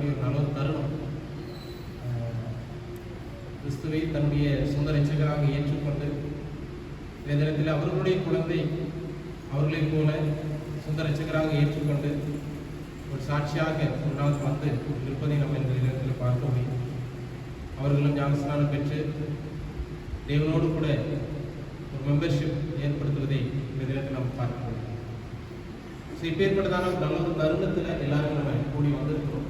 நல்ல ஒரு தருணம் கிறிஸ்துவை தன்னுடைய சொந்த ரட்சகராக ஏற்றுக்கொண்டு இந்த தினத்தில் அவர்களுடைய குழந்தை அவர்களைப் போல சொந்த ரட்சகராக ஏற்றுக்கொண்டு ஒரு சாட்சியாக ஒரு நாள் வந்து இருப்பதை நம்ம இந்த நேரத்தில் பார்க்க முடியும். அவர்களும் ஞானஸ்நானம் பெற்று தேவனோடு கூட ஒரு மெம்பர்ஷிப் ஏற்படுத்துவதை இந்த தினத்தில் நம்ம பார்க்க முடியும். ஸோ இப்பேற்பட்டதான ஒரு நல்ல ஒரு தருணத்தில் எல்லாரும் நம்ம கூடி வந்திருக்கிறோம்.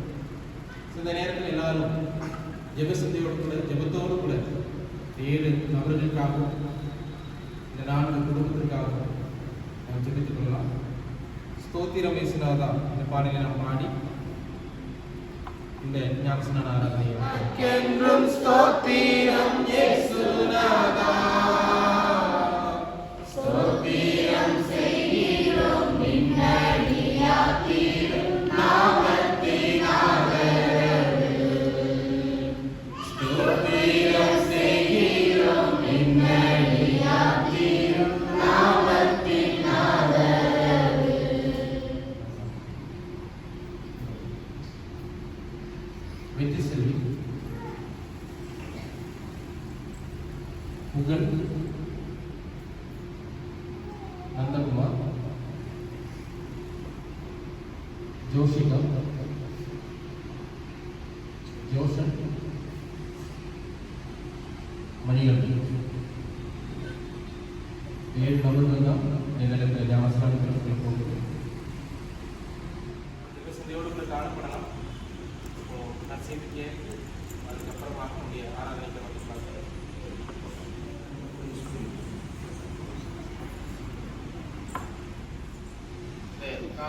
இந்த நேரத்தில் எல்லாரும் ஜெபசந்தையோடு கூட ஜெபத்தோடு கூட ஏழு நபர்களுக்காகவும் இந்த நான்கு குடும்பத்திற்காகவும் நாம் ஜெபித்துக் கொள்ளலாம். ஸ்தோத்திரமே சிலாதா இந்த பாடலை நாம் பாடி இந்த ஞாபகம் ஆராதனையை என்றும் ஸ்தோத்திரம் ஸ்தோத்திரம்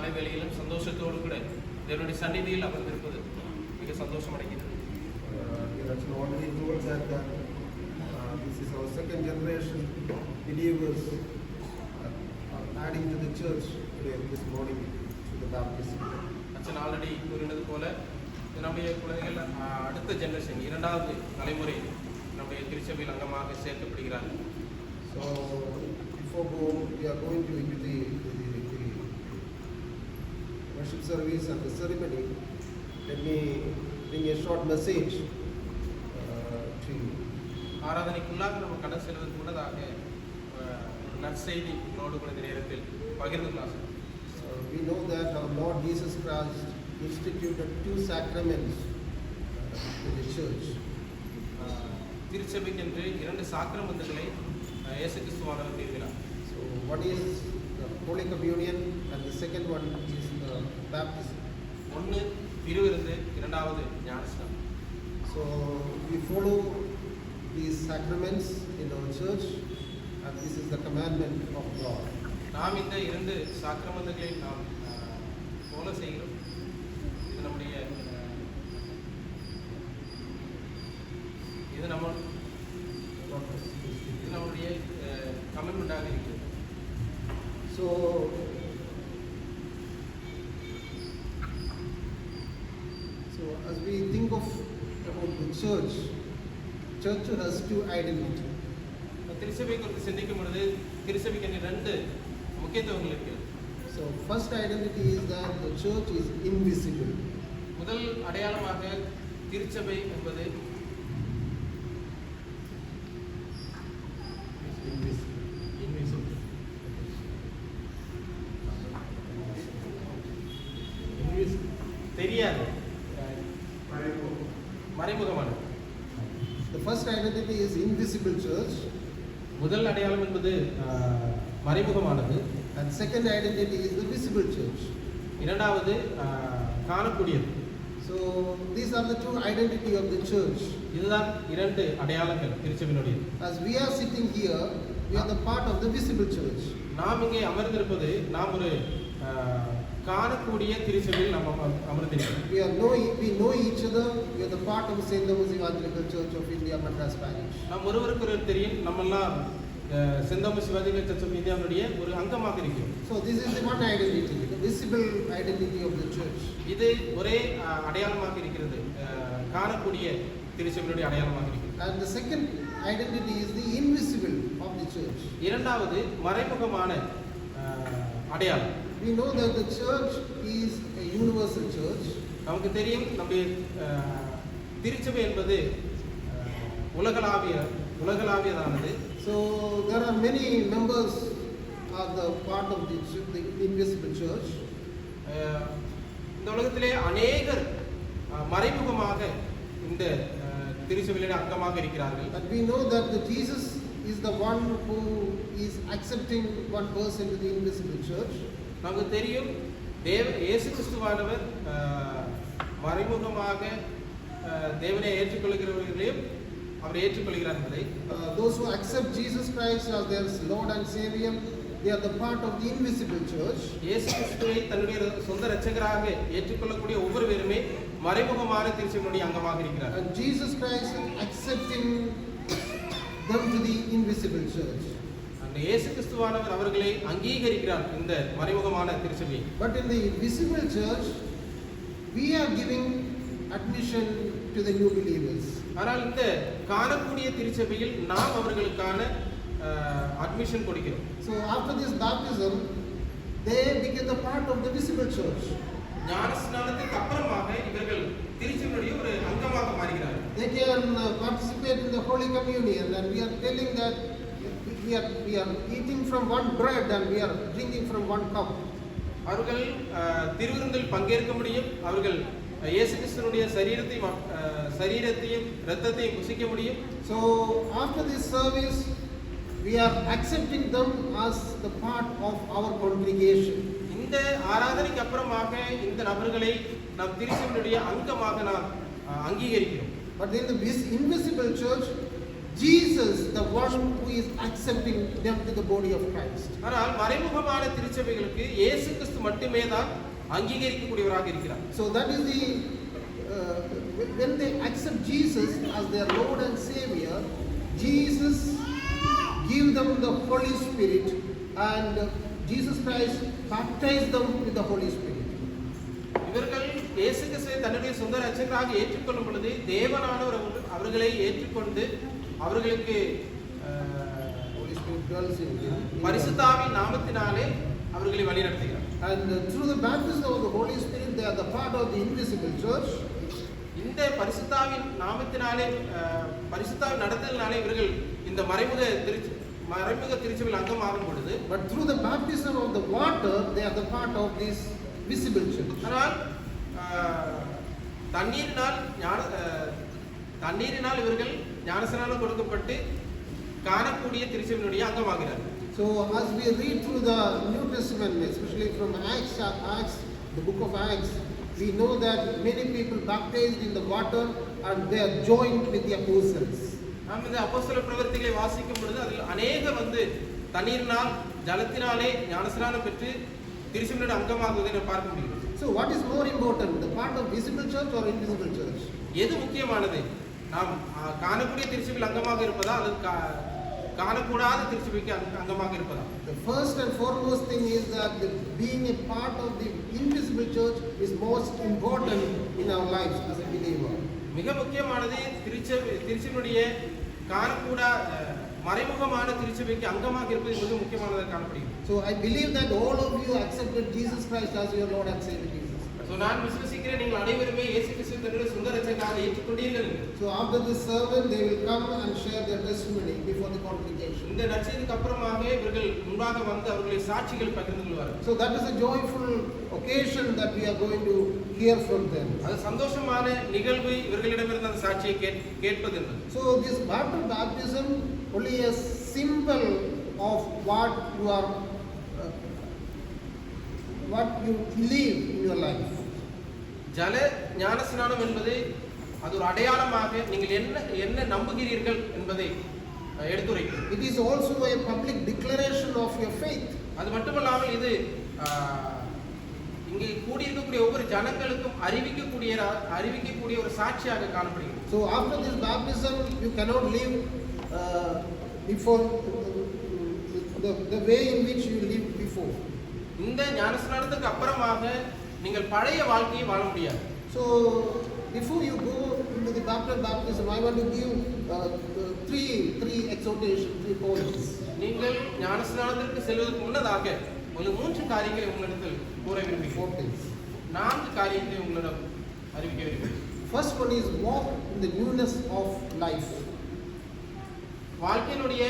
காலை வேளையிலும் சந்தோஷத்தோடு கூட தேவனுடைய சந்நிதியில் அமர்ந்திருப்பது மிக சந்தோஷம் அடைகிறது Uh, uh, this is our second generation believers uh, adding to the church today, this morning to the baptism. அச்சன் ஆல்ரெடி கூறினது போல நம்முடைய குழந்தைகள் அடுத்த ஜெனரேஷன் இரண்டாவது தலைமுறை நம்முடைய திருச்சபையில் அங்கமாக சேர்க்கப்படுகிறார்கள் So before go, we are going to into the, the, the worship service and the ceremony. Let me bring a short message uh, to you. ஆராதனைக்குள்ளாக நம்ம அஹ், ஒரு நற்செய்தி உங்களோடு கூட இந்த நேரத்தில் பகிர்ந்து கொள்ளலாம். Uh, we know that our Lord Jesus Christ instituted two sacraments uh, in the church. திருச்சபைக்கென்று இரண்டு சாக்கிரமந்தங்களை இயேசு கிறிஸ்துவானவர் தீர்க்கிறார் So one is the Holy Communion and the second one is baptism. ஒன்று திருவிருந்து இரண்டாவது ஞானஸ்நானம் So we follow these sacraments in our church and this is the commandment of God. நாம் இந்த இரண்டு சாக்கிரமந்தங்களை நாம் அஹ், போல செய்கிறோம் இது நம்முடைய அஹ், இது நம்ம இது நம்முடைய கமிட்மெண்ட்டாக இருக்கிறது So so as we think of about the church, church two identity. திருச்சபை குறித்து சிந்திக்கும் பொழுது திருச்சபைக்கு ரெண்டு முக்கியத்துவங்கள் இருக்கிறது So first identity is that the church is invisible. முதல் அடையாளமாக திருச்சபை என்பது invisible. Invisible. தெரியாது மறைமுகமானது The first identity is invisible church முதல் அடையாளம் என்பது மறைமுகமானது and second identity is the visible church. இரண்டாவது காணக்கூடியது So these are the two identity of the church. இதுதான் இரண்டு அடையாளங்கள் திருச்சபையினுடையது As we are sitting here, we are the part of the visible church. நாம் இங்கே அமர்ந்திருப்பது நாம் ஒரு ஆஹ், காணக்கூடிய திருச்சபையில் நாம் அம- அமர்ந்திருக்கிறோம் We are know we know each other. Are the part of the Saint Thomas Evangelical Church of India, Madras Parish. நாம் தெரியும் நம்மெல்லாம் செந்தமிழ் சிவாஜிகள் சர்ச் ஆஃப் இந்தியாவுடைய ஒரு அங்கமாக இருக்கிறோம் is the one identity, the visible identity of the church. இது ஒரே அடையாளமாக இருக்கிறது காணக்கூடிய திருச்சபையினுடைய அடையாளமாக இருக்கிறது And the second identity is the invisible of the church. இரண்டாவது மறைமுகமான அடையாளம் We know that the church is a universal church. நமக்கு தெரியும் நம்முடைய திருச்சபை என்பது உலகளாவிய உலகளாவியதானது many members of the part of the, ch- the invisible church. அஹ், இந்த உலகத்திலே அநேகர் மறைமுகமாக இந்த திருச்சபையிலே அங்கமாக இருக்கிறார்கள் we know that the Jesus is the one who is accepting one person to the invisible church. நமக்கு தெரியும் தேவ இயேசு கிறிஸ்துவானவர் மறைமுகமாக தேவனை ஏற்றுக்கொள்கிறவர்களையும் அவர் ஏற்றுக்கொள்கிறார் என்பதை Uh, those who accept Jesus Christ as their Lord and Savior, they are the part of the invisible church. இயேசு கிறிஸ்துவை தன்னுடைய சொந்த இரட்சகராக ஏற்றுக்கொள்ளக்கூடிய ஒவ்வொரு பேருமே மறைமுகமான திருச்சபையினுடைய அங்கமாக இருக்கிறார் And Jesus Christ is accepting them to the invisible church. அந்த இயேசு கிறிஸ்துவானவர் அவர்களை அங்கீகரிக்கிறார் இந்த மறைமுகமான திருச்சபையை But in the visible church, we are giving admission to the new believers. ஆனால் இந்த காணக்கூடிய திருச்சபையில் நாம் அவர்களுக்கான அட்மிஷன் கொடுக்கிறோம் So after this baptism, they become the part of the visible church. ஞான ஸ்நானத்துக்கு அப்புறமாக இவர்கள் திருச்சபையுடைய ஒரு அங்கமாக மாறுகிறார்கள் can uh, participate in the Holy Communion, and we are telling that we are, we are eating from one bread and we are drinking from one cup. அவர்கள் திருவிருந்தில் பங்கேற்க முடியும் அவர்கள் இயேசு கிறிஸ்துவனுடைய சரீரத்தையும் சரீரத்தையும் இரத்தத்தையும் புசிக்க முடியும் So after this service, we are accepting them as the part of our congregation. இந்த ஆராதனைக்கு அப்புறமாக இந்த நபர்களை நாம் திருச்சபையுடைய அங்கமாக நாம் அங்கீகரிக்கிறோம் But in the invisible church, Jesus, the one who is accepting them to the body of Christ. ஆனால் மறைமுகமான திருச்சபைகளுக்கு இயேசு கிறிஸ்து மட்டுமே தான் அங்கீகரிக்கக்கூடியவராக இருக்கிறார் So that is the uh, when they accept Jesus as their Lord and Savior, Jesus give them the Holy Spirit, and Jesus Christ baptize them with the Holy Spirit. இவர்கள் இயேசு கிறிஸ்துவை தன்னுடைய சொந்த ரட்சகராக ஏற்றுக்கொள்ளும் பொழுது தேவனானவர் அவர்கள்- அவர்களை ஏற்றுக்கொண்டு அவர்களுக்கு. பரிசுத்தாவின் நாமத்தினாலே அவர்களை வழிநடத்துகிறார் And uh, through the baptism of the Holy Spirit, they are the part of the invisible church. இந்த பரிசுத்தாவின் நாமத்தினாலே பரிசுத்தாவின் நடத்தலினாலே இவர்கள் இந்த மறைமுக திருச்சி மறைமுக திருச்சபையில் அங்கமாகும் பொழுது But through the baptism of the water, they are the part of this visible church. ஆனால் தண்ணீரினால் ஞான தண்ணீரினால் இவர்கள் ஞானஸ்நானம் கொடுக்கப்பட்டு காணக்கூடிய திருச்சபையினுடைய அங்கமாகிறார்கள் So as we read through the New Testament, especially from Acts, Acts, the book of Acts, we know that many people baptized in the water and they are joined with the apostles. நாம் இந்த அப்போஸ்தல பிரவர்த்திகளை வாசிக்கும் பொழுது அதில் அநேகர் வந்து தண்ணீரினால் ஜலத்தினாலே ஞானஸ்நானம் பெற்று திருச்சபையினுடைய அங்கமாகுவதை நாம் பார்க்க முடியும் So what is more important, the part of visible church or invisible church? எது முக்கியமானது நாம் காணக்கூடிய திருச்சபையில் அங்கமாக இருப்பதா அல்லது காணக்கூடாத திருச்சபைக்கு அங்க- அங்கமாக இருப்பதா The first and foremost thing is that the, being a part of the invisible church is most important in our lives as a believer. மிக முக்கியமானது திருச்சபை திருச்சபையுடைய காணக்கூடா அஹ், மறைமுகமான திருச்சபைக்கு அங்கமாக இருப்பது மிக முக்கியமானதாக காணப்படுகிறது So I believe that all of you accepted Jesus Christ as your Lord and Savior so நான் விசுவசிக்கிறேன் நீங்கள் அனைவருமே இயேசு கிறிஸ்து தன்னுடைய சொந்த ரட்சகராக ஏற்றுக்கொண்டீர்கள். So after this sermon, they will come and share their testimony before the congregation. இந்த நச்சதுக்கு அப்புறமாக இவர்கள் முன்பாக வந்து அவர்களை சாட்சிகள் பகிர்ந்து கொள்வார்கள் So that is a joyful occasion that we are going to hear from them. அது சந்தோஷமான நிகழ்வு இவர்களிடமிருந்து அந்த சாட்சியை கேட்- கேட்பது என்பது So this water baptism only a symbol of what you are, uh, what you live in your life. ஜல ஞானஸ்நானம் என்பது அது ஒரு அடையாளமாக நீங்கள் என்ன என்ன நம்புகிறீர்கள் என்பதை எடுத்துரைக்கும் It is also a public declaration of your faith. அது மட்டுமல்லாமல் இது இங்கே கூடியிருக்கக்கூடிய ஒவ்வொரு ஜனங்களுக்கும் அறிவிக்கக்கூடிய அறிவிக்கக்கூடிய ஒரு சாட்சியாக காணப்படுகிறது this baptism, you cannot live uh, before the, the way in which you lived before. இந்த ஞானஸ்நானத்துக்கு அப்புறமாக நீங்கள் பழைய வாழ்க்கையை வாழ முடியாது So before you go into the baptism, baptism, I want to give uh, uh, three three exhortations, three points. நீங்கள் ஞானஸ்நானத்திற்கு செல்வதற்கு முன்னதாக ஒரு மூன்று காரியங்களை உங்களிடத்தில் கூற விரும்புகிறேன். நான்கு காரியங்களை உங்களிடம் அறிவிக்க விரும்புகிறேன் First one is walk in the newness of life. வாழ்க்கையினுடைய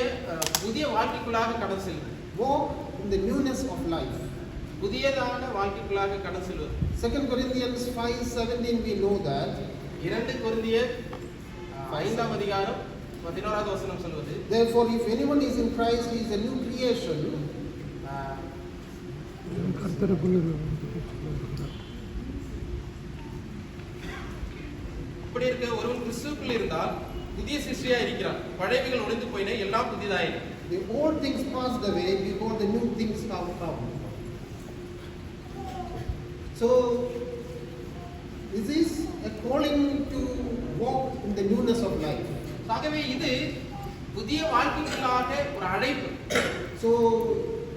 புதிய வாழ்க்கைக்குள்ளாக கடந்து செல்வது Walk in the newness of life. புதியதான வாழ்க்கைக்குள்ளாக கடந்து செல்வது Second Corinthians 5:17 we know that இரண்டு கொரிந்திய ஐந்தாம் அதிகாரம் பதினோராவது வசனம் சொல்வது therefore if anyone is in Christ he is a new creation. இப்படி இருக்க ஒருவன் கிறிஸ்துவுக்குள் இருந்தால் புதிய சிருஷ்டியா இருக்கிறான் பழையவைகள் ஒளிந்து போயின எல்லாம் புதிதாயின The old things passed away, behold the new things have come. So this is a calling to walk in the newness of life. ஆகவே இது புதிய வாழ்க்கைக்குள்ளாக ஒரு அழைப்பு So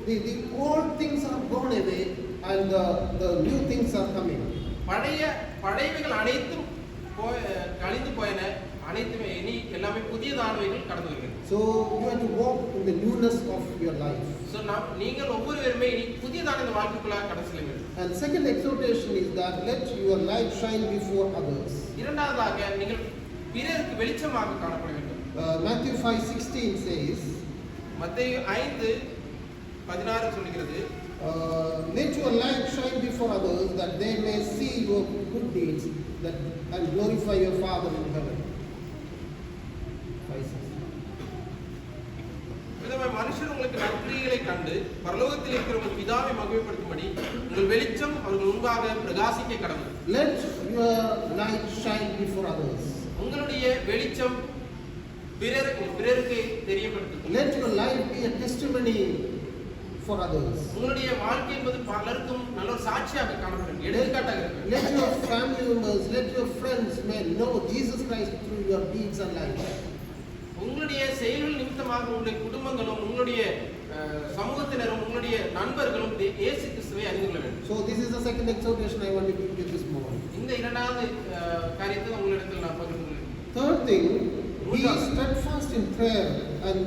the, the old things are gone away and the, the new things are coming. பழைய பழையவைகள் அனைத்தும் கழிந்து போயின அனைத்துமே இனி எல்லாமே புதியதானவைகள் கடந்து வருகிறது So you have to walk in the newness of your life. So நாம் நீங்கள் ஒவ்வொருவருமே இனி புதியதான இந்த வாழ்க்கைக்குள்ளாக கடந்து செல்ல வேண்டும் And second exhortation is that let your light shine before others. இரண்டாவதாக நீங்கள் பிறருக்கு வெளிச்சமாக காணப்பட வேண்டும் Uh, Matthew 5:16 says, மத்திய ஐந்து பதினாறு சொல்கிறது uh, "Let your light shine before others, that they may see your good deeds, that and glorify your Father in heaven." 5:16. விதமாக மனுஷர் உங்களுக்கு நற்கிரிகளை கண்டு பரலோகத்தில் இருக்கிற உங்கள் பிதாவை மகிமைப்படுத்தும்படி உங்கள் வெளிச்சம் அவர்கள் முன்பாக பிரகாசிக்க கடவுள் Let your light shine before others. உங்களுடைய வெளிச்சம் பிறருக்கு பிறருக்கு தெரியப்படுத்தும் Let your life be a testimony for others. உங்களுடைய வாழ்க்கை என்பது பலருக்கும் நல்ல ஒரு சாட்சியாக காணப்படும் எடுத்துக்காட்டாக இருக்கும் Let your family members, let your friends may know Jesus Christ through your deeds and life. உங்களுடைய செயல்கள் நிமித்தமாக உங்களுடைய குடும்பங்களும் உங்களுடைய சமூகத்தினரும் உங்களுடைய நண்பர்களும் தே- இயேசு கிறிஸ்துவை அறிந்து கொள்ள வேண்டும் this is the second exhortation I want to give you this morning. இந்த இரண்டாவது காரியத்தை உங்களிடத்தில் நான் பகிர்ந்து கொள்கிறேன் Third thing, be steadfast in prayer and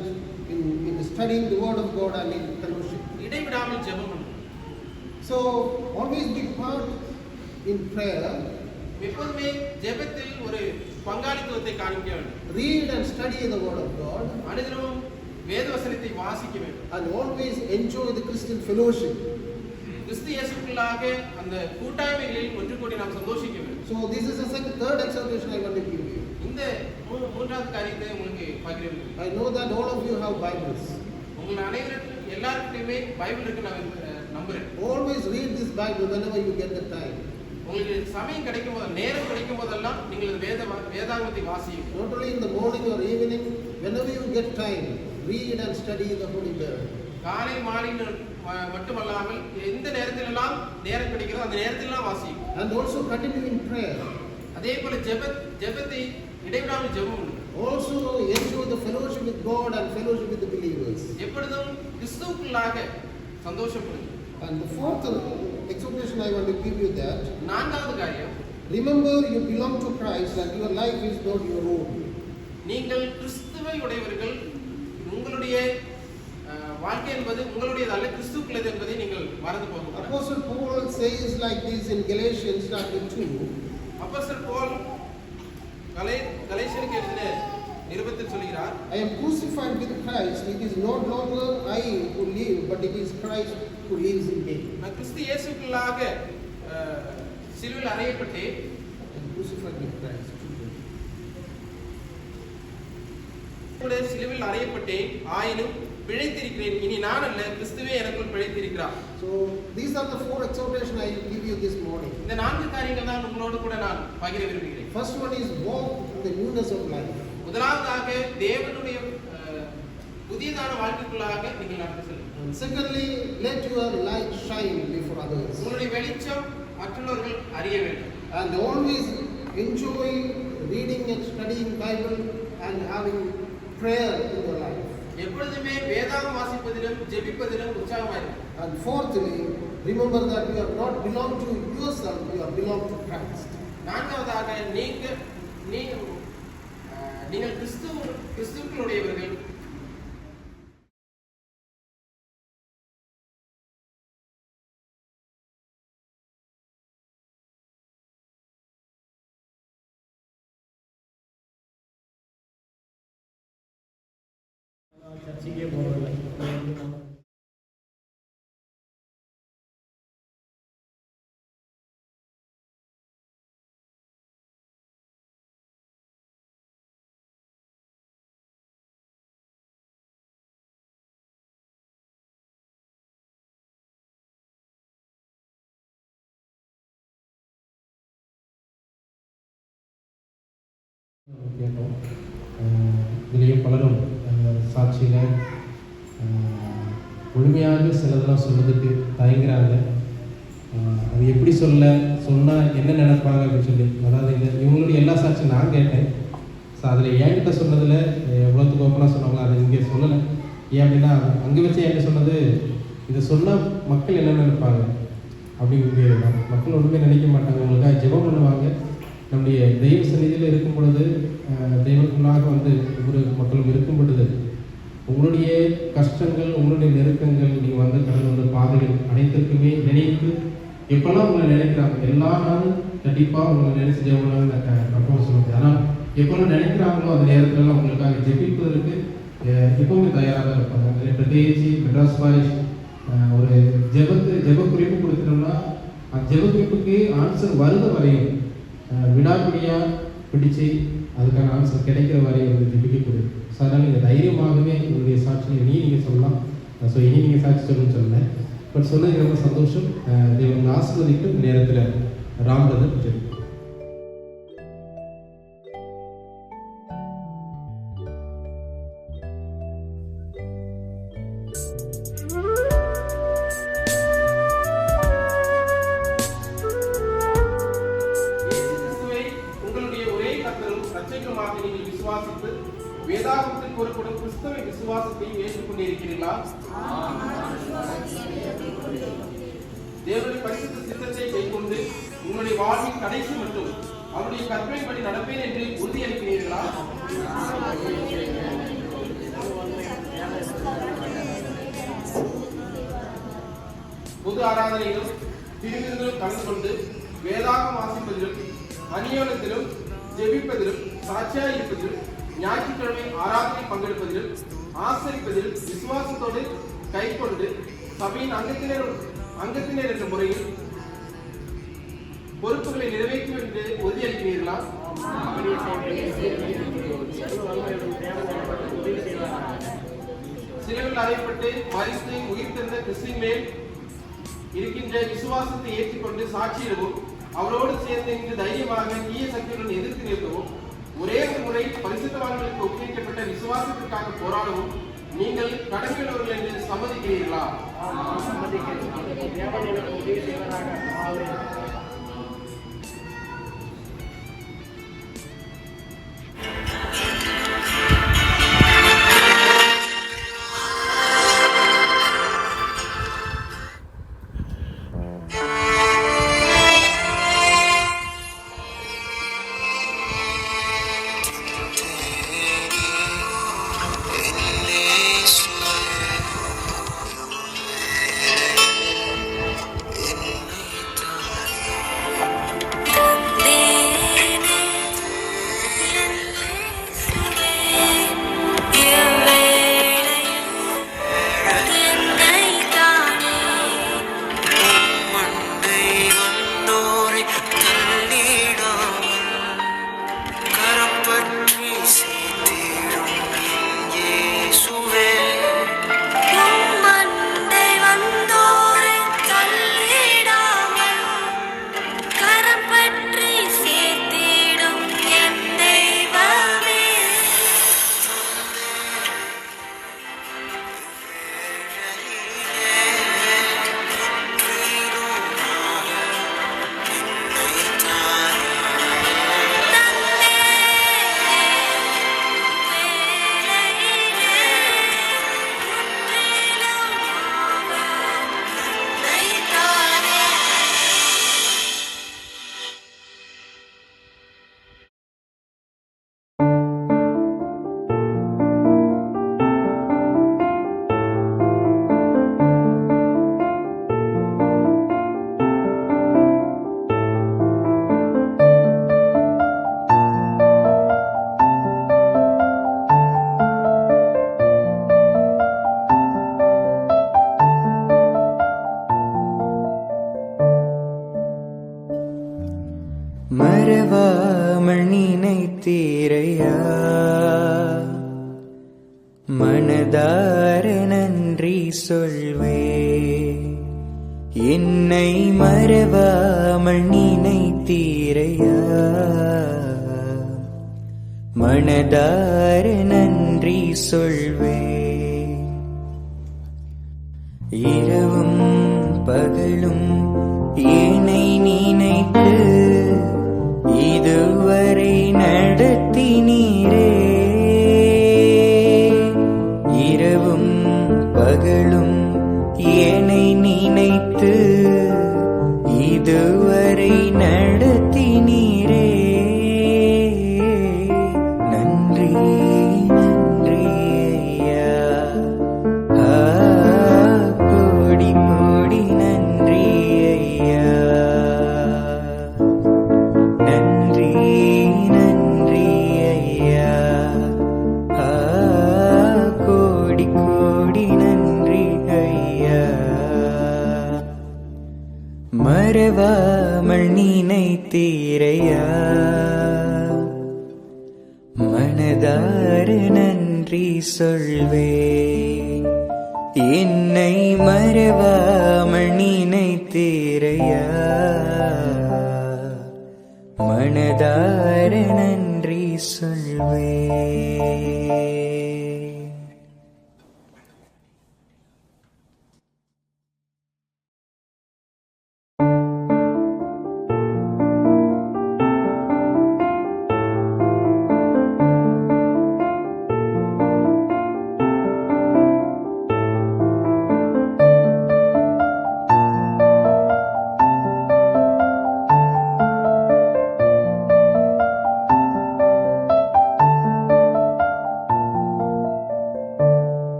in, in studying the Word of God and in fellowship. இடைவிடாமல் ஜெபம் So always be part in prayer, எப்போதுமே ஜெபத்தில் ஒரு பங்காளித்துவத்தை காண்பிக்க வேண்டும் read and study the Word of God, அனுதினமும் வேதவசனத்தை வாசிக்க வேண்டும் and always enjoy the Christian fellowship. கிறிஸ்து இயேசுக்குள்ளாக அந்த கூட்டாய்மைகளில் ஒன்று கூடி நாம் சந்தோஷிக்க வேண்டும் this is the second, third exhortation I want to give you. இந்த மூன்றாவது காரியத்தை உங்களுக்கு பகிர்ந்து I know that all of you have Bibles. உங்கள் அனைவருக்கும் எல்லாருக்கிட்டையுமே பைபிள் இருக்கு நான் நம்புறேன் Always read this Bible whenever you get the time. உங்களுக்கு சமயம் கிடைக்கும் போது நேரம் கிடைக்கும் போதெல்லாம் நீங்கள் வேத வேதாங்கத்தை வாசியும் Not only in the morning or evening, whenever you get time, read and study the Holy Word. காலை மாலை மட்டுமல்லாமல் எந்த நேரத்திலெல்லாம் நேரம் கிடைக்கிறதோ அந்த நேரத்திலெல்லாம் வாசியும் And also continue in prayer. அதே போல ஜெப ஜெபத்தை இடைவிடாமல் ஜெபம். Also enjoy the fellowship with God and fellowship with the believers. எப்பொழுதும் கிறிஸ்துவுக்குள்ளாக சந்தோஷப்படுங்க And the fourth exhortation I want to give you that நான்காவது காரியம் remember you belong to Christ and your life is not your own. நீங்கள் கிறிஸ்துவை உடையவர்கள் உங்களுடைய வாழ்க்கை என்பது உங்களுடையது அல்ல கிறிஸ்துக்குள்ளது என்பதை நீங்கள் மறந்து போகக்கூடாது Apostle Paul says like this in Galatians chapter 2 அப்போஸ்தலர் போல் கலை கலேசனுக்கு எழுதின நிருபத்தில் சொல்கிறார் I am crucified with Christ. It is no longer I who live, but it is Christ நான் கிறிஸ்து இயேசுக்குள்ளாக சிலுவையில் அறையப்பட்டேன் சிலுவையில் அறையப்பட்டேன் ஆயினும் பிழைத்திருக்கிறேன். இனி நான் அல்ல கிறிஸ்துவே எனக்குள் பிழைத்திருக்கிறார். So these are the four exhortations I give you this morning. இந்த நான்கு காரியங்கள் தான் உங்களோடு கூட நான் பகிர விரும்புகிறேன். First one is walk in the newness of life. முதலாவதாக தேவனுடைய அஹ், புதியதான வாழ்க்கைக்குள்ளாக நீங்கள் நடந்து செல்லுங்கள். And secondly, let your light shine before others. உங்களுடைய வெளிச்சம் மற்றவர்கள் அறிய வேண்டும் And always enjoy reading and studying Bible and having prayer in your life. எப்பொழுதுமே வேதாகம் வாசிப்பதிலும் ஜெபிப்பதிலும் உற்சாகமாயிருக்கும் And fourthly, remember that you are not belong to yourself, you are belong to Christ. நான்காவதாக நீங்க நீ அஹ், நீங்கள் கிறிஸ்துவ கிறிஸ்துக்களுடையவர்கள் கேட்டோம். இதுலேயும் பலரும் சாட்சியில் முழுமையாக சிலதெல்லாம் சொல்றதுக்கு தயங்குறாங்க. அது எப்படி சொல்ல சொன்னால் என்ன நினைப்பாங்க அப்படின்னு சொல்லி. அதாவது இந்த இவங்களுடைய எல்லா சாட்சியும் நான் கேட்டேன். ஸோ அதில் என்கிட்ட சொன்னதில் எவ்வளோத்துக்கு ஓப்பனாக சொன்னாங்களோ அதை இங்கே சொல்லலை. ஏன் அப்படின்னா அங்கே வச்சு என்கிட்ட சொன்னது இதை சொன்னால் மக்கள் என்ன நினைப்பாங்க? அப்படிங்கிறது தான். மக்கள் ஒன்றுமே நினைக்க மாட்டாங்க. உங்களுக்காக ஜெபம் பண்ணுவாங்க. நம்முடைய தெய்வ சந்நிதியில் இருக்கும் பொழுது அஹ், தெய்வத்துக்குள்ளாக வந்து ஒவ்வொரு மக்களும் இருக்கும் பொழுது உங்களுடைய கஷ்டங்கள் உங்களுடைய நெருக்கங்கள் நீங்கள் வந்து கடந்து வந்த பாதைகள் அனைத்திற்குமே நினைத்து எப்பெல்லாம் உங்களை நினைக்கிறாங்க எல்லா நாளும் கண்டிப்பாக உங்களை நினைச்சு ஜெபம் கற்பம் ஆனால் எப்பெல்லாம் நினைக்கிறாங்களோ அந்த நேரத்தில் உங்களுக்காக ஜெபிப்பதற்கு எப்பவுமே தயாராக இருப்பாங்க. அதில் பிரத்யேகிச்சு மெட்ராஸ் பாய்ஸ் ஒரு ஜெபத்து ஜெப குறிப்பு கொடுத்துட்டோம்னா அந்த ஜெப குறிப்புக்கு ஆன்சர் வருது வரையும்? விடாப்பிடியாக பிடிச்சு அதுக்கான ஆன்சர் கிடைக்கிற வரை வந்து ஜெபிக்கக்கூடிய ஸோ அதனால் நீங்கள் தைரியமாகவே உங்களுடைய சாட்சியை இனி நீங்கள் சொல்லலாம். ஸோ இனி நீங்கள் சாட்சி சொல்லணும்னு சொல்லலை. பட் சொன்னது ரொம்ப சந்தோஷம். இதை தேவன் ஆசிர்வதிக்கும் நேரத்தில் ராம்ரதன் ஜெபி ஆராதனையிலும் திருவிருந்திலும் கலந்து கொண்டு வேதாகம் வாசிப்பதிலும் அநியோனத்திலும் ஜெபிப்பதிலும் சாட்சியாக இருப்பதிலும் ஞாயிற்றுக்கிழமை ஆராதனை பங்கெடுப்பதிலும் ஆசரிப்பதில் விசுவாசத்தோடு கைக்கொண்டு சபையின் அங்கத்தினர் அங்கத்தினர் என்ற முறையில் பொறுப்புகளை நிறைவேற்றும் என்று உறுதியளிக்கிறீர்களா சிலுவையில் அறையப்பட்டு மறித்து உயிர் தந்த கிறிஸ்துவின் மேல் இருக்கின்ற விசுவாசத்தை ஏற்றுக்கொண்டு சாட்சியிடவும் அவரோடு சேர்ந்து இன்று தைரியமாக தீய சக்தியுடன் எதிர்த்து நிற்கவும் ஒரே ஒரு முறை பரிசுத்தவான்களுக்கு ஒப்புவிக்கப்பட்ட விசுவாசத்திற்காக போராடவும் நீங்கள் கடமையுள்ளவர்கள் என்று சம்மதிக்கிறீர்களா? சம்மதிக்கிறேன்.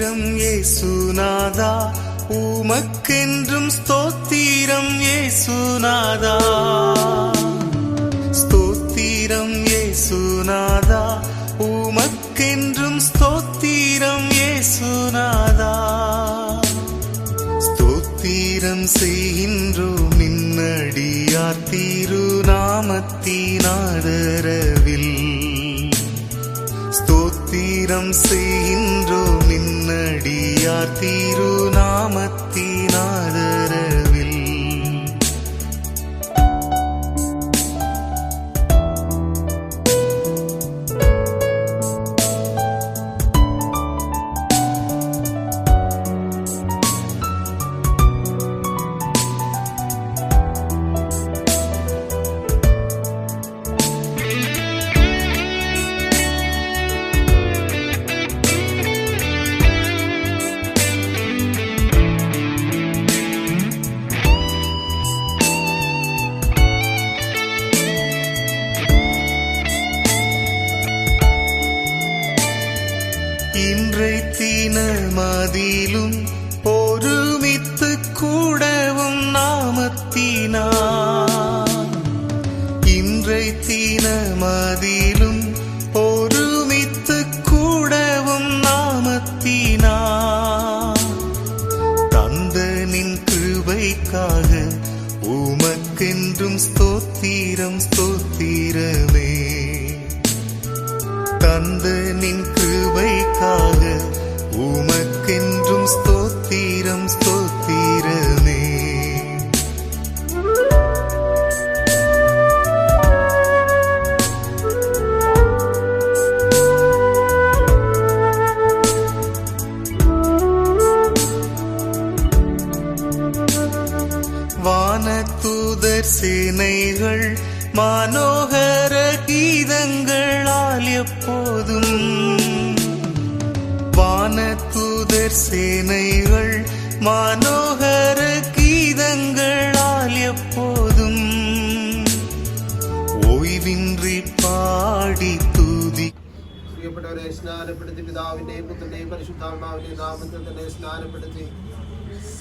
ஸ்தோத்திரம் ஏசுநாதா. உமக்கென்றும் ஸ்தோத்திரம் ஏசுநாதா. ஸ்தோத்திரம் ஏசுநாதா. உமக்கென்றும் ஸ்தோத்திரம் ஏசுநாதா. ஸ்தோத்திரம் செய்கின்றோம் நின்னடியார் திருநாமத்தினாதரவில் ஸ்தோத்திரம் செய்கின்றோம் நடியார் திருநாமத்தை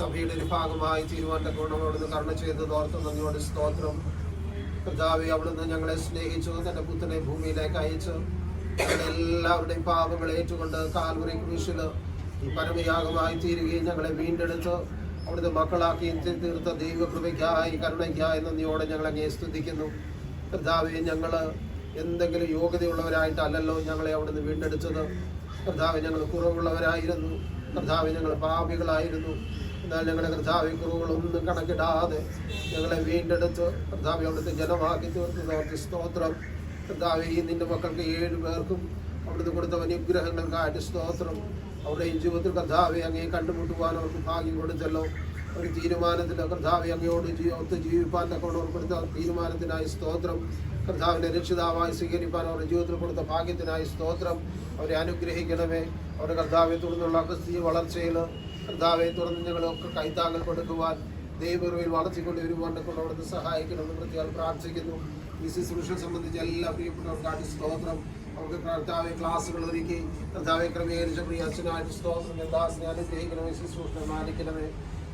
സഭയുടെ ഒരു ഭാഗമായി തീരുവാൻ തക്കവണ്ണം അവിടുന്ന് കരുണ ചെയ്തത് ഓർത്ത് നന്ദിയോട് സ്തോത്രം. കർത്താവെ അവിടുന്ന് ഞങ്ങളെ സ്നേഹിച്ചു തന്റെ പുത്രനെ ഭൂമിയിലേക്ക് അയച്ചു. എല്ലാവരുടെയും പാപങ്ങൾ ഏറ്റുകൊണ്ട് കാൽവറി ക്രൂശിൽ ഈ പരമയാഗമായി തീരുകയും ഞങ്ങളെ വീണ്ടെടുത്ത്. അവിടുത്തെ മക്കളാക്കി തീർത്ത ദൈവകൃപയ്ക്കായി കരുണയ്ക്കായി നന്ദിയോടെ ഞങ്ങൾ അങ്ങേ സ്തുതിക്കുന്നു. കർത്താവെ ഞങ്ങൾ എന്തെങ്കിലും യോഗ്യതയുള്ളവരായിട്ടല്ലല്ലോ ഞങ്ങളെ അവിടുന്ന് വീണ്ടെടുത്തത്. കർത്താവ് ഞങ്ങൾ കുറവുള്ളവരായിരുന്നു. കർത്താവ് ഞങ്ങൾ പാപികളായിരുന്നു. എന്നാൽ ഞങ്ങളുടെ കർത്താവ് കുറവുകളൊന്നും കണക്കിടാതെ ഞങ്ങളെ വീണ്ടെടുത്ത് കർത്താവ് അവിടുത്തെ ജനമാക്കി തീർത്തതോർത്ത് സ്തോത്രം. കർത്താവ് ഈ നിന്റെ മക്കൾക്ക് ഏഴ് പേർക്കും അവിടുന്ന് കൊടുത്ത അനുഗ്രഹങ്ങൾക്കായിട്ട് സ്തോത്രം. അവരുടെ ഈ ജീവിതത്തിൽ കർത്താവെ അങ്ങേ കണ്ടുമുട്ടുവാൻ അവർക്ക് ഭാഗ്യം കൊടുത്തല്ലോ. ഒരു തീരുമാനത്തിൽ കർത്താവെ അങ്ങയോട് ഒത്ത് ജീവിപ്പാൻ തക്കൊണ്ട് അവർ കൊടുത്ത തീരുമാനത്തിനായി സ്തോത്രം. കർത്താവിനെ രക്ഷിതാവായി സ്വീകരിപ്പാൻ അവരുടെ ജീവിതത്തിൽ കൊടുത്ത ഭാഗ്യത്തിനായി സ്തോത്രം. അവരെ അനുഗ്രഹിക്കണമേ. അവരുടെ കർത്താവെ തുടർന്നുള്ള ക്രിസ്തീയ വളർച്ചയിൽ കർത്താവെ തുടർന്ന് ഞങ്ങളൊക്കെ കൈത്താങ്ങൽ കൊടുക്കുവാൻ ദൈവറിവിൽ വളർത്തിക്കൊണ്ട് വരുവാൻ കൊണ്ട് അവിടുന്ന് സഹായിക്കണമെന്ന് പ്രത്യേകം പ്രാർത്ഥിക്കുന്നു. ഈ ശുശ്രൂഷ സംബന്ധിച്ച് എല്ലാ പ്രിയപ്പെട്ടവർക്കായിട്ട് സ്തോത്രം. അവർക്ക് കർത്താവെ ക്ലാസ്സുകൾ ഒരുക്കി. കർത്താവെ ക്രമീകരിച്ച പ്രിയ അച്ഛനായിട്ട് സ്തോത്രം. ദാസിനെ അനുഗ്രഹിക്കണമേ ശുശ്രൂഷ മാനിക്കണമേ.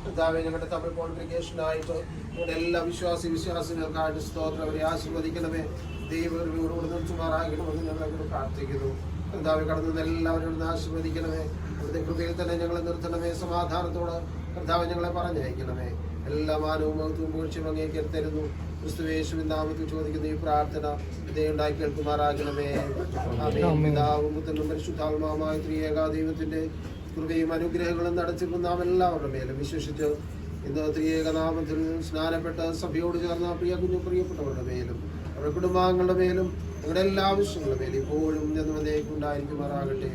കർത്താവെ ഞങ്ങളുടെ തമിഴ് കോൺഗ്രിഗേഷനായിട്ട് ഞങ്ങളുടെ എല്ലാ വിശ്വാസി വിശ്വാസികൾക്കായിട്ട് സ്തോത്രം. അവരെ ആശീർവദിക്കണമേ. ദൈവറിവിയോട് നിർത്തുമാറാകണമെന്ന് ഞങ്ങൾ പ്രാർത്ഥിക്കുന്നു. കർത്താവെ കടന്നു എല്ലാവരും ആശീർവദിക്കണമേ. അവിടുത്തെ കൃപയിൽ തന്നെ ഞങ്ങളെ നിർത്തണമേ സമാധാനത്തോട് കർത്താവ് ഞങ്ങളെ പറഞ്ഞയക്കണമേ. എല്ലാ മാനവും മഹത്വവും പൂഴ്ചയും അങ്ങേക്ക് തരുന്നു. ക്രിസ്തുവേശുവിൻ നാമത്തിൽ ചോദിക്കുന്ന ഈ പ്രാർത്ഥന ഇതേണ്ടായി കേൾക്കുമാറാകണമേ. പിതാവും പുത്രനും പരിശുദ്ധാത്മാവുമായ ത്രിയേകാ ദൈവത്തിന്റെ കൃപയും അനുഗ്രഹങ്ങളും നടത്തിപ്പും നാം എല്ലാവരുടെ മേലും വിശ്വസിച്ച് ഇന്ന് ത്രിയേകനാമത്തിൽ സ്നാനപ്പെട്ട സഭയോട് ചേർന്ന പ്രിയ കുഞ്ഞു പ്രിയപ്പെട്ടവരുടെ മേലും അവരുടെ കുടുംബാംഗങ്ങളുടെ മേലും അവരുടെ എല്ലാ ആവശ്യങ്ങളുടെ മേലും ഇപ്പോഴും ഞാൻ ഉണ്ടായിരിക്കുമാറാകട്ടെ.